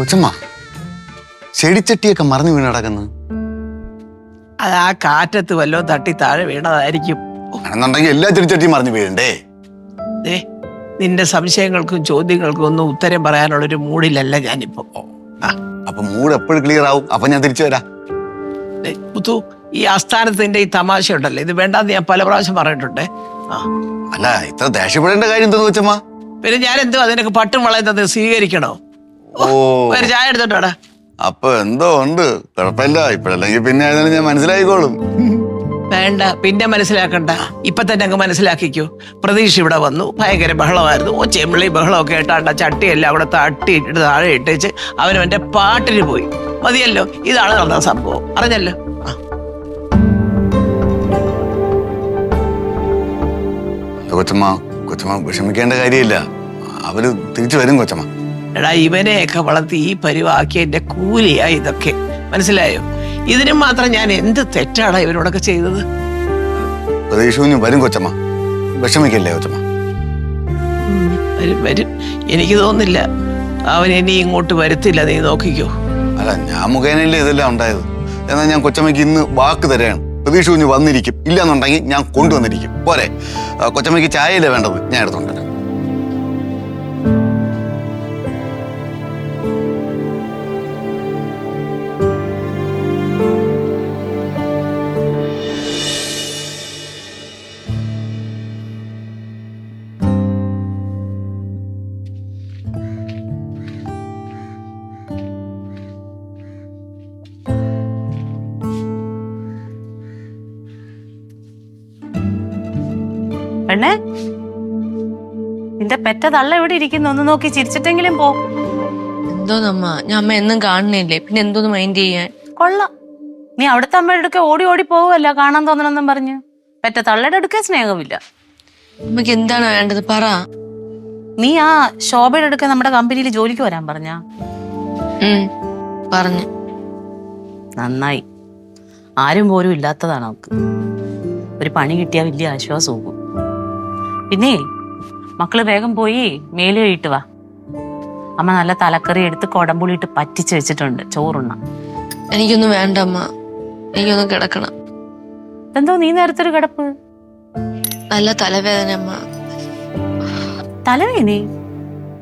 കൊച്ചമ്മ ചെടിച്ചട്ടിയൊക്കെ മറന്നു വീണ് കിടക്കുന്നു. അത് ആ കാറ്റത്ത് വല്ലോ തട്ടി താഴെ വീണതായിരിക്കും. ആണെന്നുണ്ടെങ്കിൽ എല്ലാ ചെടിച്ചട്ടിയും മറന്നു വീഴണ്ടേ? ദേ നിന്റെ സംശയങ്ങൾക്കും ചോദ്യങ്ങൾക്കും ഒന്നും ഉത്തരം പറയാനുള്ളൊരു മൂഡിലല്ല ഞാനിപ്പോ. ആ അപ്പൊ മൂഡ് എപ്പോഴും ക്ലിയർ ആവും. അപ്പൊ ഞാൻ തിരിച്ചു വരാം. ദേ, മുത്തു ഈ ആസ്ഥാനത്തിന്റെ ഈ തമാശ ഉണ്ടല്ലോ? ഇത് വേണ്ടാന്ന് ഞാൻ പല പ്രാവശ്യം പറഞ്ഞിട്ടുണ്ട്. ആ. അല്ല ഇത്ര ദേഷ്യപ്പെടേണ്ട കാര്യം എന്തോന്ന് കൊച്ചമ്മ? പിന്നെ ഞാൻ എന്തോ അതിനൊക്കെ പട്ടും വളയുന്നത് സ്വീകരിക്കണോ? ഓ. ഒരു ചായ എടുത്തോട്ടാടാ അപ്പൊ എന്തോ ഉണ്ട്. കുഴപ്പമില്ല. ഇപ്പഴല്ലെങ്കിൽ പിന്നെ ആയിരുന്നാലും ഞാൻ മനസ്സിലായിക്കോളും. വേണ്ട പിന്നെ മനസ്സിലാക്കണ്ട. ഇപ്പൊ തന്നെ അങ്ങ് മനസ്സിലാക്കിക്കോ. പ്രതീക്ഷ ഇവിടെ വന്നു. ഭയങ്കര ബഹളമായിരുന്നു. ഓ ചെമ്മിളി ബഹളമൊക്കെ ഇട്ടാണ്ട ചട്ടിയെല്ലാം അവിടെ തട്ടി തട്ടിയിട്ട് താഴെ ഇട്ടേച്ച് അവനവന്റെ എന്റെ പാട്ടിന് പോയി. മതിയല്ലോ ഇതാണ് നടന്ന സംഭവം. അറിഞ്ഞല്ലോ? ആ. കൊച്ചമ്മ കൊച്ചമ്മ വിഷമിക്കേണ്ട കാര്യമില്ല. അവർ തിരിച്ചു വരും കൊച്ചമ്മ. എടാ ഇവനെയൊക്കെ വളർത്തി ഈ പരിവാക്കിയ എന്റെ കൂലിയാ ഇതൊക്കെ. മനസ്സിലായോ? ഇതിനും മാത്രം ഞാൻ എന്ത് തെറ്റാണ് ഇവരോടൊക്കെ ചെയ്തത്? പ്രതീക്ഷ വരും കൊച്ചമ്മ. വിഷമിക്കല്ലേ കൊച്ചമ്മ? വരും വരും. എനിക്ക് തോന്നുന്നില്ല അവൻ ഇനി ഇങ്ങോട്ട് വരത്തില്ല. നീ നോക്കിക്കോ. അല്ല ഞാൻ മുഖേനല്ലേ ഇതെല്ലാം ഉണ്ടായത്. എന്നാൽ ഞാൻ കൊച്ചമ്മയ്ക്ക് ഇന്ന് വാക്ക് തരാണ്. പ്രതീക്ഷ കുഞ്ഞ് വന്നിരിക്കും. ഇല്ലാന്നുണ്ടെങ്കിൽ ഞാൻ കൊണ്ടുവന്നിരിക്കും. പോരെ. കൊച്ചമ്മയ്ക്ക് ചായയില്ല വേണ്ടത്? ഞാൻ എടുത്തോണ്ട് പെണ്ണേ? നിന്റെ പെറ്റ തള്ള എവിടെ ഇരിക്കുന്നു? ഒന്ന് നോക്കി ചിരിച്ചിട്ടെങ്കിലും പോ. എന്തോന്നമ്മ? ഞാൻ അമ്മ എന്നും കാണുന്നില്ലേ? പിന്നെ എന്തോന്ന് മൈൻഡ് ചെയ്യാൻ? കൊള്ളാം. നീ അവിടുത്തെ അമ്മയുടെ അടുക്ക ഓടി ഓടി പോവല്ല കാണാൻ തോന്നണമെന്നും പറഞ്ഞു. പെറ്റ തള്ളയുടെ അടുക്ക സ്നേഹമില്ല. അമ്മയ്ക്ക് എന്താണ് വേണ്ടത്? പറ. നീ ആ ശോഭയുടെ അടുക്ക നമ്മുടെ കമ്പനിയിൽ ജോലിക്ക് വരാൻ പറഞ്ഞ? പറഞ്ഞു. നന്നായി. ആരും പോലും ഇല്ലാത്തതാണ് അവക്ക്. ഒരു പണി കിട്ടിയാൽ വലിയ ആശ്വാസവും പിന്നെ മക്കൾ വേഗം പോയി മേൽ കഴിയിട്ട് വാ. അമ്മ നല്ല തലക്കറി എടുത്ത് കൊടമ്പുളിയിട്ട് പറ്റിച്ച് വെച്ചിട്ടുണ്ട് ചോറുണ്ണ. എനിക്കൊന്നും വേണ്ട അമ്മ. എനിക്കൊന്നും കിടക്കണം. എന്തോ നീ നേരത്തെ ഒരു കിടപ്പ്? നല്ല തലവേദന അമ്മ. തലവേദന?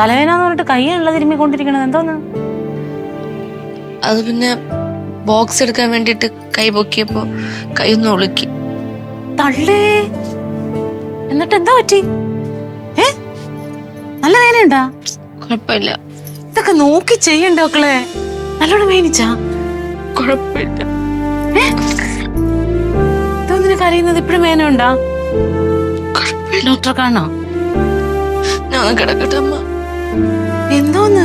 തലവേദന പറഞ്ഞിട്ട് കൈയുള്ള തിരുമ്മിക്കൊണ്ടിരിക്കണത് എന്തോന്ന്? അത് പിന്നെ ബോക്സ് എടുക്കാൻ വേണ്ടിട്ട് കൈ പൊക്കിയപ്പോ കൈ ഒന്ന് ഒളുക്കി. തള്ളേ! എന്നിട്ട് എന്താ പറ്റി? ഏ? നല്ല വേനയുണ്ടാ? കുഴപ്പമില്ല. ഇതൊക്കെ നോക്കി ചെയ്യണ്ട മക്കളെ? നല്ലോണം വേനിച്ചാ? കുഴപ്പമില്ല. ഇതൊന്നിന് കരയുന്നത്? ഇപ്പഴും വേന ഉണ്ടാ ഡോക്ടറെ കാണോ ഞാൻ കിടക്കട്ടെ അമ്മ. എന്തോന്ന്?